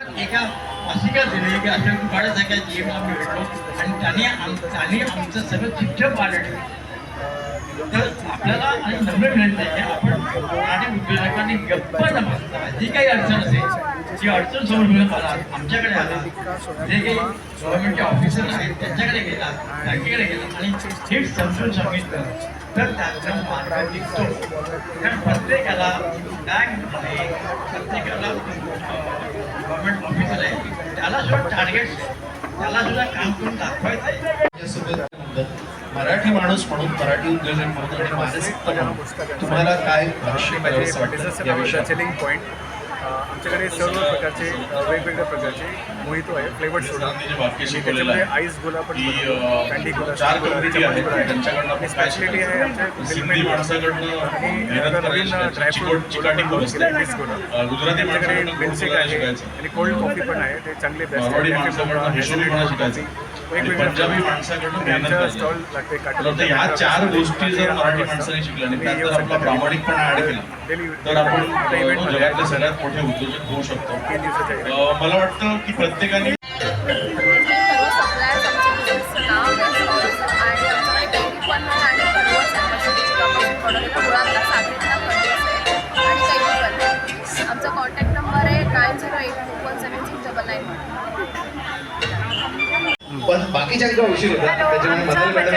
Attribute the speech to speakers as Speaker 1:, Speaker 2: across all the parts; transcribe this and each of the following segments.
Speaker 1: एका अशी दिले की अशा कुकाळ्यासारख्या जीवला भेटलो आणि त्याने त्याने आमचं सगळं चिठ्ठ पाडलं. तर आपल्याला आणि नम्र विनंती आहे आपण आणि उद्योजकांनी गप्प न बसता जी काही अडचण असेल जी अडचण समोर मिळत आला आमच्याकडे आला जे काही गव्हर्नमेंटचे ऑफिसर आहेत त्यांच्याकडे गेला बँकेकडे गेला आणि थेट समजून सांगितलं तर त्यांचा मार्ग निघतो. कारण प्रत्येकाला बँक आहे प्रत्येकाला गव्हर्नमेंट ऑफिसर आहे त्याला सुद्धा टार्गेट त्याला सुद्धा काम करून दाखवायचं
Speaker 2: मराठी माणूस म्हणून मराठी उद्योजक म्हणून आणि मानसिकता म्हणून तुम्हाला काय भाष्य वाटतं या विषयात
Speaker 3: सेलिंग पॉईंट आमच्याकडे सर्व प्रकारचे वेगवेगळ्या प्रकारचे मोहितो आहे फ्लेवर्ड सोडा त्याच्यामध्ये
Speaker 2: आहे
Speaker 3: आईस गोला पण कँडी गोला आहे. आणि स्पेशालिटी आहे आमच्या मिल्कमेड आणि आता नवीन ड्रायफ्रूट गोला आमच्याकडे आहे. आणि कोल्ड कॉफी पण आहे. ते चांगले बेस्ट
Speaker 2: मारवाडी पंजाबी माणसाकडनं मेहनत ह्या चार गोष्टी जर मराठी माणसाने शिकल्या आणि त्यात जर आपला प्रामाणिकपणा ऍड केला. तर आपण जगातले सगळ्यात मोठे उद्योजक होऊ शकतो. मला वाटतं की प्रत्येकाने
Speaker 4: पण
Speaker 2: बाकीच्या काही उशीर होता त्याच्यामुळे मदर मॅडम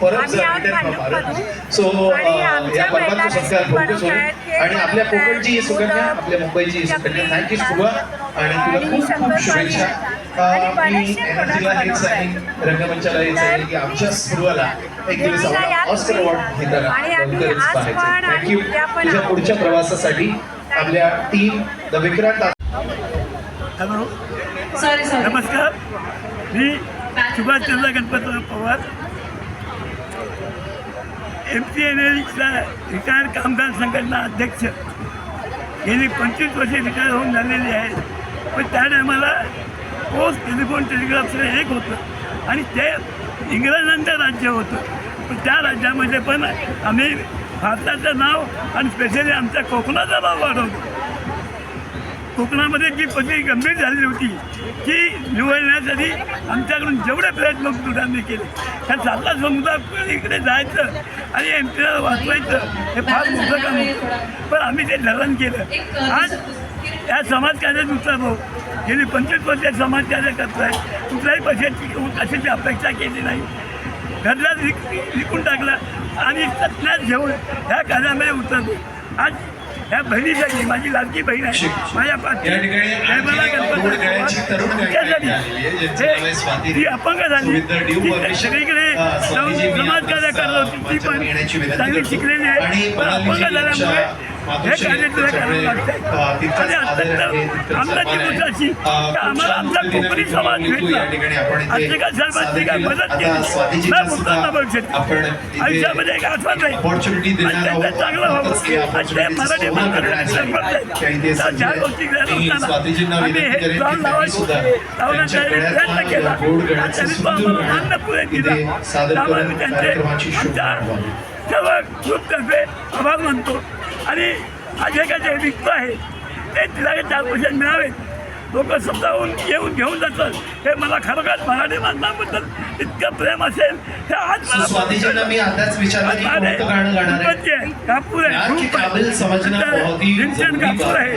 Speaker 2: परत सो या पर्वाचा सत्कार फोकस होईल आणि आपल्या कोकणची सुकन्या आपल्या मुंबईची सुकन्या. थँक्यू शुभा आणि तुला खूप खूप शुभेच्छा. अं, मी एनर्जीला हेच सांगेन रंगमंचाला हेच सांगेन की आमच्या सुरुवाला एक दिवस ऑस्कर अवॉर्ड घेताना लवकरच पाहायचं. थँक्यू तुझ्या. पुढच्या प्रवासासाठी आपल्या team the Vikrant
Speaker 5: hello
Speaker 6: sorry sorry
Speaker 5: नमस्कार मी Subhashchandra Ganpatrao Pawar. M C N एलचा retired कामगार संघटना अध्यक्ष. गेली पंचवीस वर्षे रिटायर होऊन झालेली आहे. पण त्या टायमाला पोस्ट टेलिफोन टेलिग्राफचं एक होतं. आणि ते इंग्रजांचं राज्य होतं. पण त्या राज्यामध्ये पण आम्ही भारताचं नाव आणि स्पेशली आमच्या कोकणाचं नाव वाढवतो कोकणामध्ये जी परिस्थिती गंभीर झालेली होती ती निवडण्यासाठी आमच्याकडून जेवढे प्रयत्न होते केले त्या सातला समुदाय इकडे जायचं आणि एम पीला वाचवायचं हे फार मोठं काम होतं. पण आम्ही ते धरण केलं. आज या समाजकार्यात भाऊ गेली पंचवीस वर्ष समाजकार्य करतोय. कुठल्याही पैशाची कशाची अपेक्षा केली नाही. घरला विक विकून टाकलं आणि सत्यात घेऊन ह्या कार्यामध्ये उतरलो. आज ह्या बहिणीसाठी माझी लाडकी बहीण आहे. माझ्या पाठी ती अपंग झाली. सगळीकडे समाजकार्य करत होती. ती पण चांगली. शिकलेली आहे. पण अपंग झाल्यामुळे हे
Speaker 2: मातोश्री
Speaker 5: कार्य तुला
Speaker 2: यांच्याकडे,
Speaker 5: करावं
Speaker 2: अ,
Speaker 5: लागतंय
Speaker 2: तितकाच
Speaker 5: आणि
Speaker 2: आदर आहे,
Speaker 5: अत्यंत
Speaker 2: तितकाच
Speaker 5: आमदारची
Speaker 2: सन्मान आहे.
Speaker 5: गोष्ट अशी
Speaker 2: अ,
Speaker 5: की
Speaker 2: खूप
Speaker 5: आम्हाला
Speaker 2: छान
Speaker 5: आमचा कोकणी समाज भेटला. आर्थिक. मदत केली. नाही भविष्यात आयुष्यामध्ये एक आठवण. चांगलं व्हावं आणि ते मराठी ज्या गोष्टी असताना आम्ही हे लावायचं. लावण्याचा प्रयत्न आणि त्यांनी तो आम्हाला मान्य दिला. त्यामुळे मी त्यांचे आमच्या. सर्व ग्रुपतर्फे आभार मानतो आणि आज हे काय जे रिक्त आहे ते तिला चार पैसे मिळावेत. लोक समजावून येऊन घेऊन जातात. हे मला खरोखर मराठी माणसांबद्दल इतकं प्रेम असेल हे आज
Speaker 2: सो स्वातीजींना मी आताच विचारलं की कोणतं गाणं गाणार आहे?
Speaker 5: कापूर आहे.
Speaker 2: ही
Speaker 5: कापूर आहे.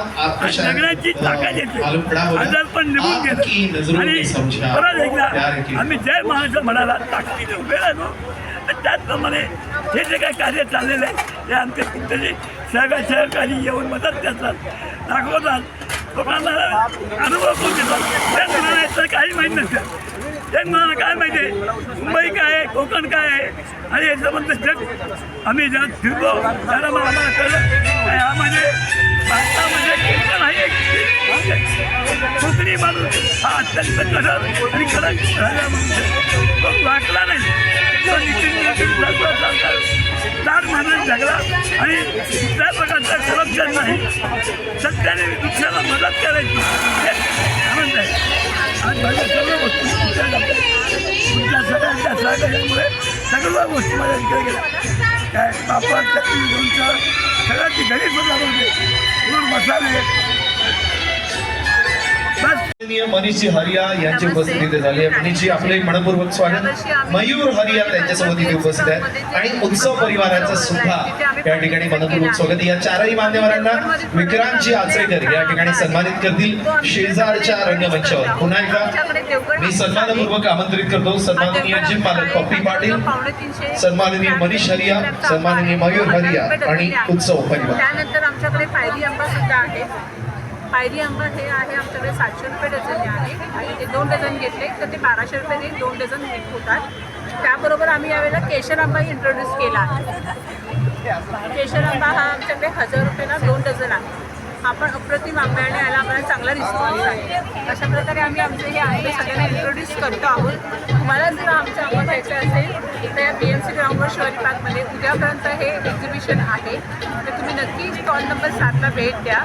Speaker 5: लग्नाची ताकद येते. आजार पण निघून गेलं. आणि परत एकदा आम्ही जय महाराष्ट्र म्हणाला ताकदीने उभे राहिलो. त्याचप्रमाणे हे जे काही कार्य चाललेलं आहे ते आमचे कुठेतरी सहकार सहकारी येऊन मदत करतात दाखवतात. लोकांना अनुभव करून देतात. त्या मुलांना तर काही माहीत नसतं. त्या मुलांना काय माहिती आहे? मुंबई काय आहे? कोकण काय आहे? आणि संबंध जग आम्ही ज्यात फिरलो. त्याला मग आम्हाला कळलं. हा म्हणजे भारतामध्ये कीर्तन आहे एक कोकणी माणूस हा अत्यंत कडक आणि कडक राहिला माणूस तो वाकला नाही. तो नितीन चार माणूस जगला आणि दुसऱ्या प्रकारचा करप्शन नाही. सत्याने दुसऱ्याला मदत करायची. हे आनंद आहे. आज माझ्या सर्व गोष्टी तुमच्या तुमच्या सगळ्यांच्या सहकार्यामुळे सर्व गोष्टी माझ्या इकडे गेल्या. काय बापा चक्की तुमच्या सगळ्यांची घरी सुद्धा होते Ramazales.
Speaker 2: माननीय मनीषजी हरिया यांची उपस्थिती इथे झाली आहे. मनीषजी आपले मनपूर्वक स्वागत. मयूर हरिया त्यांच्यासोबत इथे उपस्थित आहेत आणि उत्सव परिवाराचं सुद्धा या ठिकाणी मनपूर्वक स्वागत. या चारही मान्यवरांना विक्रांतजी आचरेकर या ठिकाणी सन्मानित करतील. शेजारच्या रंगमंचावर पुन्हा एकदा मी सन्मानपूर्वक आमंत्रित करतो. सन्माननीय जिम पालक पप्पी पाटील सन्माननीय मनीष हरिया सन्माननीय मयूर हरिया आणि उत्सव परिवार.
Speaker 7: त्यानंतर आमच्याकडे पायरी आंबा सुद्धा आहे. पायरी आंबा हे आहे आमच्याकडे सातशे रुपये डझन आहे आणि ते दोन डझन घेतले तर ते बाराशे रुपये दोन डझन विक होतात. त्याबरोबर आम्ही यावेळेला केशर आंबाही इंट्रोड्यूस केला. आहे केशर आंबा हा आमच्याकडे हजार रुपयाला दोन डझन आहे. आपण अप्रतिम आंबे आणि याला आम्हाला चांगला रिस्पॉन्स आहे. अशा प्रकारे आम्ही आमचे हे आंबे सगळ्यांना इंट्रोड्यूस करतो आहोत. तुम्हाला जर आमचा आंबा घ्यायचा असेल तर या बी एम सी ग्राउंडवर शिवाजी पार्कमध्ये उद्यापर्यंत हे एक्झिबिशन आहे. तर तुम्ही नक्की स्टॉल नंबर सातला भेट द्या.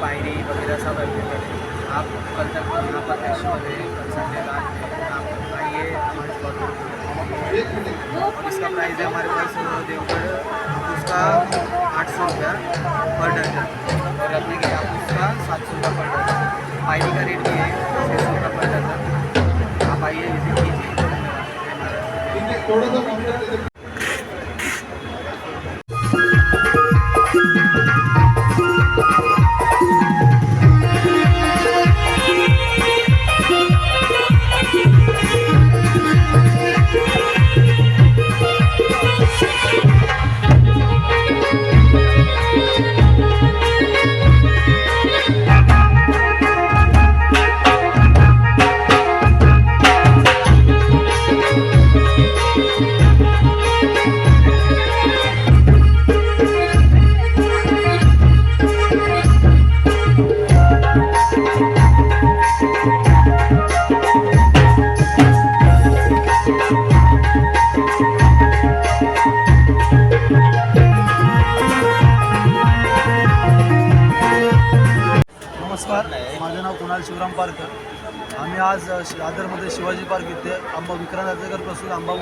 Speaker 8: पायरी वगैरह सब अवेलेबल है। आप कल तक यहाँ पर एश्योर है कल संडे रात आप आइए, हमारे और इसका प्राइस है हमारे पास देवगढ़, उसका आठ सौ रुपया पर डजन और रखने के आप उसका सात सौ रुपया पर डजन पायरी का रेट भी है छः सौ रुपया पर डजन आप आइए विज़िट कीजिए।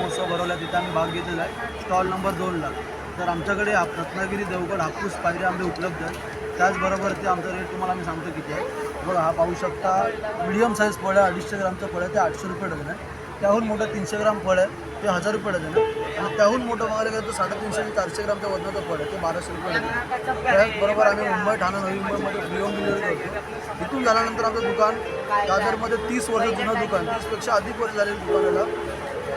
Speaker 9: महोत्सव भरवला तिथे आम्ही भाग घेतलेला आहे. स्टॉल नंबर दोनला तर आमच्याकडे हा रत्नागिरी देवगड हापूस पायरी आंबे उपलब्ध आहेत. त्याचबरोबर ते आमचा रेट तुम्हाला मी सांगतो किती आहे. बघा हा पाहू शकता मिडियम साईज फळ आहे. अडीचशे ग्रामचं फळ आहे. ते आठशे रुपये डझन आहे. त्याहून मोठं तीनशे ग्राम फळ आहे. ते हजार रुपये डझन आहे. आणि त्याहून मोठं बघायला गेलं तर साडेतीनशे ते चारशे ग्रामच्या वजनाचं फळ आहे. ते बाराशे रुपये डझन त्याचबरोबर आम्ही मुंबई ठाणे नवी मुंबईमध्ये फ्री होम डिलिव्हरी करतो. तिथून झाल्यानंतर आमचं दुकान दादरमध्ये तीस वर्ष जुनं दुकान. तीसपेक्षा अधिक वर्ष झालेलं दुकानाला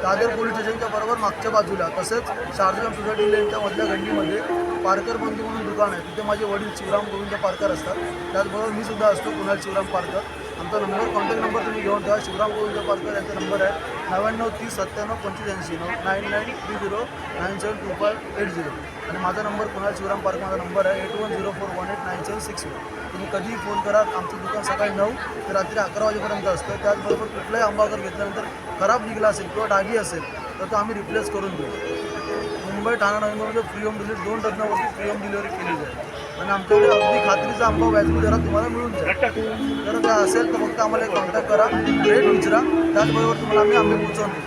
Speaker 9: दादर पोलीस स्टेशनच्या बरोबर मागच्या बाजूला तसंच शारजाम सोसायटी लेनच्या मधल्या गंडीमध्ये पारकर बंधू म्हणून दुकान आहे. तिथे माझे वडील शिवराम गोविंद पारकर असतात. त्याचबरोबर मी सुद्धा असतो कुणाल शिवराम पारकर. आमचा नंबर कॉन्टॅक्ट नंबर तुम्ही घेऊन ठेवा. शिवराम गोविंद पारकर यांचा नंबर आहे नव्याण्णव तीस सत्त्याण्णव पंचवीस नऊ nine nine three zero nine seven two five eight zero आणि माझा नंबर कुणाल शिवराम पारकर माझा नंबर आहे eight one zero four one eight nine seven six one तुम्ही कधीही फोन करा. आमचं दुकान सकाळी नऊ ते रात्री अकरा वाजेपर्यंत असतं. त्याचबरोबर कुठलाही आंबागर घेतल्यानंतर खराब निघाला असेल किंवा डागी असेल तर तो आम्ही रिप्लेस करून देऊ. मुंबई ठाणा नवीनमध्ये फ्री होम डिलिव्हरी दोन टनावरती फ्री होम डिलिव्हरी केली जाईल. आणि आमच्याकडे अगदी खात्रीचा आंबा व्याजबी दरात तुम्हाला मिळून जाईल. जर काय असेल तर फक्त आम्हाला कॉन्टॅक्ट करा रेट विचारा त्याचबरोबर तुम्हाला आम्ही आंबे पोहोचवून देऊ.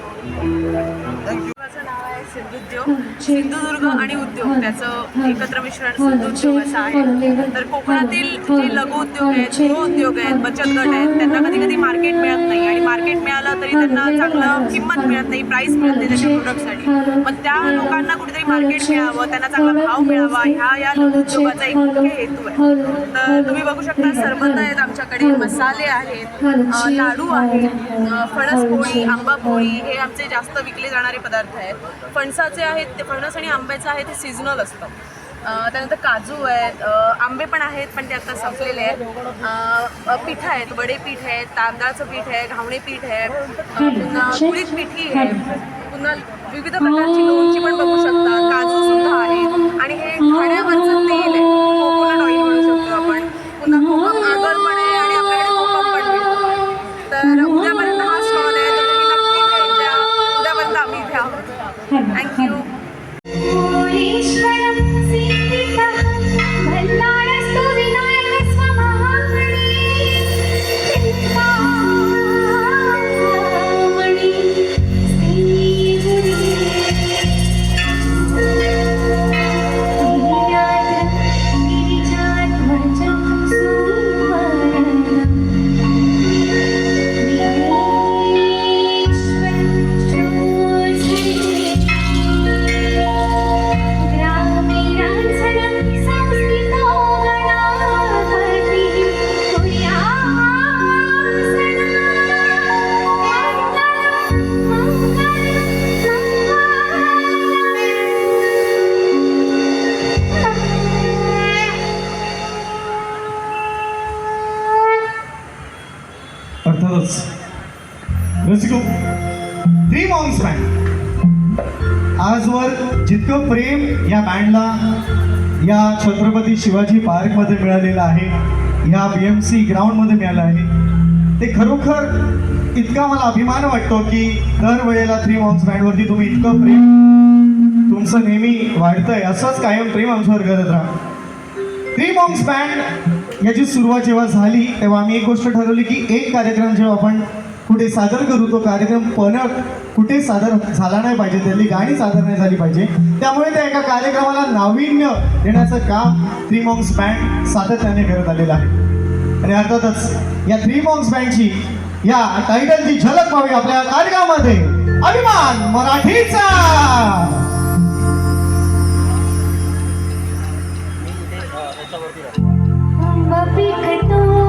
Speaker 9: थँक्यू
Speaker 7: माझं नाव
Speaker 10: सिंधुद्योग सिंधुदुर्ग आणि उद्योग त्याचं एकत्र मिश्रण सिंधुद्योग असं आहे. तर कोकणातील जे लघु उद्योग आहेत गृह उद्योग आहेत बचत गट आहेत त्यांना कधी कधी मार्केट मिळत नाही. आणि मार्केट मिळालं तरी त्यांना चांगलं किंमत मिळत नाही प्राईस मिळत नाही त्याच्या प्रोडक्टसाठी मग त्या लोकांना कुठेतरी मार्केट मिळावं त्यांना चांगला भाव मिळावा ह्या या लघु उद्योगाचा एक मुख्य हेतू आहे. तर तुम्ही बघू शकता सरबत आहेत आमच्याकडे मसाले आहेत लाडू आहेत फणस पोळी आंबा पोळी हे आमचे जास्त विकले जाणारे पदार्थ आहेत. फणसाचे आहेत ते फणस आणि आंब्याचं आहे ते सिजनल असतं. त्यानंतर काजू आहेत आंबे पण आहेत पण ते आता संपलेले आहेत. पिठं पीठ आहेत वडे पीठ आहेत तांदळाचं पीठ आहे घावणे पीठ आहे पुन्हा कुळीत पिठी आहे पुन्हा विविध प्रकारची लोणची पण बघू शकता काजू सुद्धा आहे आणि हे खाण्यावरचं तेल आहे
Speaker 11: शिवाजी पार्कमध्ये मिळालेलं आहे. या बी एम सी ग्राउंडमध्ये मिळालं आहे. ते खरोखर इतका मला अभिमान वाटतो की दरवेळेला थ्री मॉन्स बँडवरती तुम्ही इतकं प्रेम तुमचं नेहमी वाढतंय असंच कायम प्रेम आमच्यावर करत राहा थ्री मॉन्क्स बँड याची सुरुवात जेव्हा झाली तेव्हा आम्ही एक गोष्ट ठरवली की एक कार्यक्रम जेव्हा आपण कुठे सादर करू तो कार्यक्रम? पणक कुठे सादर झाला नाही पाहिजे त्यातली गाणी सादर नाही झाली पाहिजे. त्यामुळे त्या एका कार्यक्रमाला नाविन्य देण्याचं काम थ्री मॉन्क्स बँड सातत्याने करत आलेलं आहे. आणि अर्थातच या थ्री मॉन्क्स बँडची या टायटलची झलक पाहूया आपल्या कार्यक्रमामध्ये. अभिमान मराठीचा!
Speaker 12: पिकतो.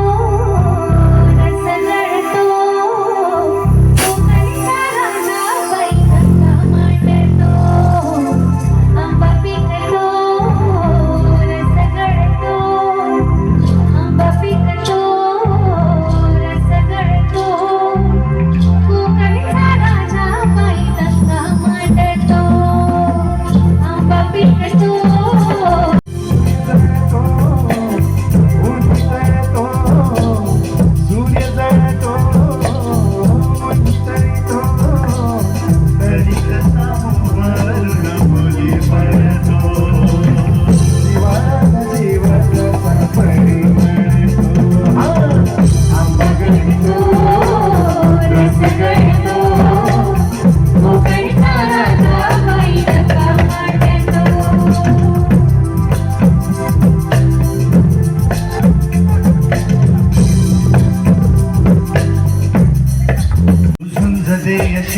Speaker 11: झुंज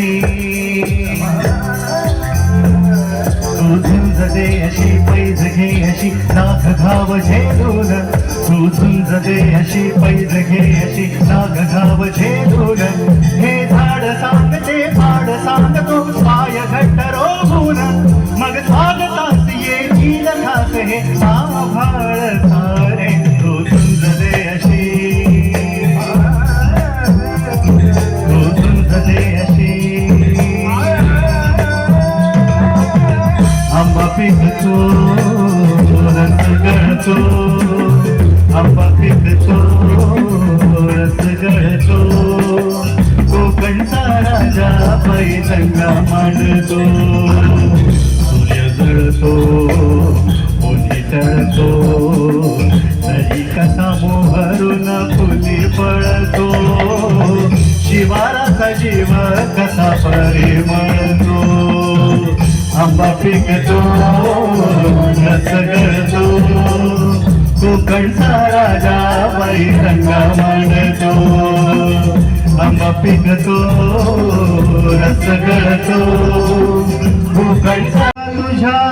Speaker 11: तू झुंज दे अशी पैज घे अशी. नाग घाव झेलून. तू झुंज दे अशी पैज घे अशी. नाग घाव झेलून. हे झाड सांगते पाड सांगतो पाय घट करतो रस करतो आंबा पिकतो तो करतो कोकणचा राजा पैसंगा मांडतो. सूर्य गळतो मोठी चढतो तरी कसा मोहरून फुली पळतो. शिवाराचा जीव कसा परिमळतो. आंबा पिकतो रसगडतो कोकणचा राजा पैठंग मांडतो आंबा पिकतो रस गळतो कोकणचा तुझ्या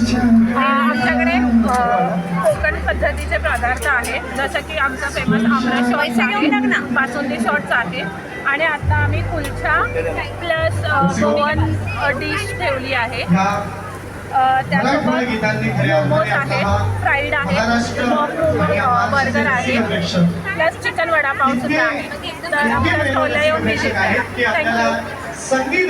Speaker 13: आमच्याकडे कोकण पद्धतीचे पदार्थ आहेत. जसं की आमचा फेमस आमरा शॉर्ट्स आहे. बासुंदी शॉर्ट्स आहे आणि आता आम्ही कुलछा प्लस गोवन डिश ठेवली आहे. त्यासोबत मोमोज आहे फ्राईड आहे. बर्गर आहे प्लस चिकन वडापाव सुद्धा आहे. तर आमच्या स्टॉलला येऊन थँक्यू